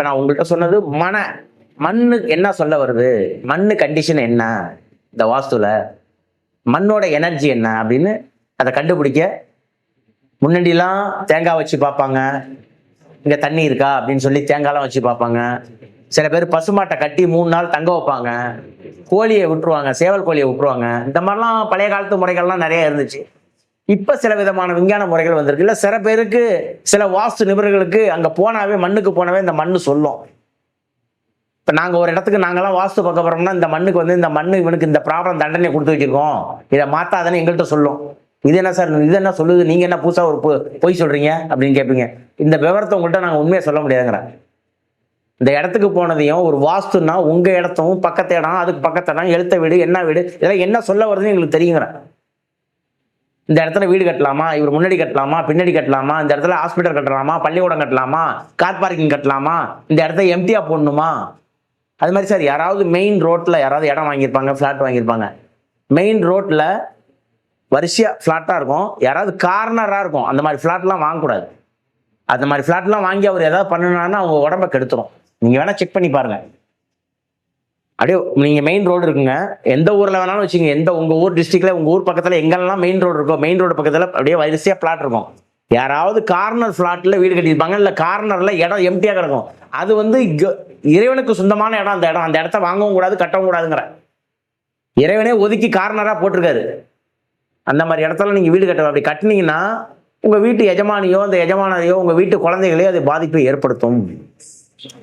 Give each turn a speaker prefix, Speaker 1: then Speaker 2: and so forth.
Speaker 1: இப்போ நான் உங்கள்கிட்ட சொன்னது மன மண்ணு என்ன சொல்ல வருது? மண்ணு கண்டிஷன் என்ன? இந்த வாஸ்துல மண்ணோட எனர்ஜி என்ன அப்படின்னு அதை கண்டுபிடிக்க முன்னாடிலாம் தேங்காய் வச்சு பார்ப்பாங்க. இங்கே தண்ணி இருக்கா அப்படின்னு சொல்லி தேங்காய்லாம் வச்சு பார்ப்பாங்க. சில பேர் பசுமாட்டை கட்டி மூணு நாள் தங்க வைப்பாங்க. கோழியை விட்டுருவாங்க சேவல் கோழியை விட்டுருவாங்க. இந்த மாதிரிலாம் பழைய காலத்து முறைகள்லாம் நிறைய இருந்துச்சு. இப்போ சில விதமான விஞ்ஞான முறைகள் வந்திருக்கு. இல்லை சில பேருக்கு சில வாஸ்து நிபுணர்களுக்கு அங்கே போனாவே மண்ணுக்கு போனாவே இந்த மண்ணு சொல்லும். இப்போ நாங்கள் ஒரு இடத்துக்கு நாங்களாம் வாஸ்து பார்க்க போகிறோம்னா இந்த மண்ணுக்கு வந்து இந்த மண்ணு இவனுக்கு இந்த ப்ராப்ளம் தண்டனை கொடுத்து வச்சிருக்கோம். இதை மாத்தாதானே எங்கள்கிட்ட சொல்லும். இது என்ன சார் இது என்ன சொல்லுது? நீங்கள் என்ன புதுசாக ஒரு பொ- பொய் சொல்கிறீங்க அப்படின்னு கேட்பீங்க. இந்த விவரத்தை உங்கள்கிட்ட நாங்கள் உண்மையை சொல்ல முடியாதுங்கிறேன் இந்த இடத்துக்கு போனதையும் ஒரு வாஸ்துன்னா உங்கள் இடத்தும் பக்கத்து இடம் அதுக்கு பக்கத்து இடம் எழுத்த வீடு என்ன வீடு இதெல்லாம் என்ன சொல்ல வருதுன்னு எங்களுக்கு தெரியுங்கிறேன் இந்த இடத்துல வீடு கட்டலாமா? இவர் முன்னாடி கட்டலாமா? பின்னாடி கட்டலாமா? இந்த இடத்துல ஹாஸ்பிட்டல் கட்டலாமா? பள்ளிக்கூடம் கட்டலாமா? கார் பார்க்கிங் கட்டலாமா? இந்த இடத்த எம்டியா போடணுமா? அது மாதிரி சார் யாராவது மெயின் ரோட்டில் யாராவது இடம் வாங்கியிருப்பாங்க ஃப்ளாட் வாங்கியிருப்பாங்க. மெயின் ரோட்டில் வரிசையாக ஃப்ளாட்டாக இருக்கும். யாராவது கார்னராக இருக்கும். அந்த மாதிரி ஃப்ளாட்லாம் வாங்கக்கூடாது. அந்த மாதிரி ஃப்ளாட்லாம் வாங்கி அவர் ஏதாவது பண்ணுனாருன்னா அவங்க உடம்ப கெடுத்துரும். நீங்கள் வேணால் செக் பண்ணி பாருங்கள் அப்படியே நீங்கள் மெயின் ரோடு இருக்குங்க. எந்த ஊரில் வேணாலும் வச்சுங்க. எந்த உங்கள் ஊர் டிஸ்ட்ரிக்டில் உங்கள் ஊர் பக்கத்தில் எங்கெல்லாம் மெயின் ரோடு இருக்கோ மெயின் ரோடு பக்கத்தில் அப்படியே வரிசையாக பிளாட் இருக்கும். யாராவது கார்னர் ஃப்ளாட்டில் வீடு கட்டியிருப்பாங்க. இல்லை கார்னரில் இடம் எம்டியாக கிடக்கும். அது வந்து இறைவனுக்கு சொந்தமான இடம் அந்த இடம். அந்த இடத்த வாங்கவும் கூடாது கட்டவும் கூடாதுங்கிற. இறைவனே ஒதுக்கி கார்னராக போட்டிருக்காரு. அந்த மாதிரி இடத்துல நீங்கள் வீடு கட்டணும் அப்படி கட்டினீங்கன்னா உங்கள் வீட்டு எஜமானியோ அந்த எஜமானரையோ உங்கள் வீட்டு குழந்தைகளையோ அது பாதிப்பை ஏற்படுத்தும்.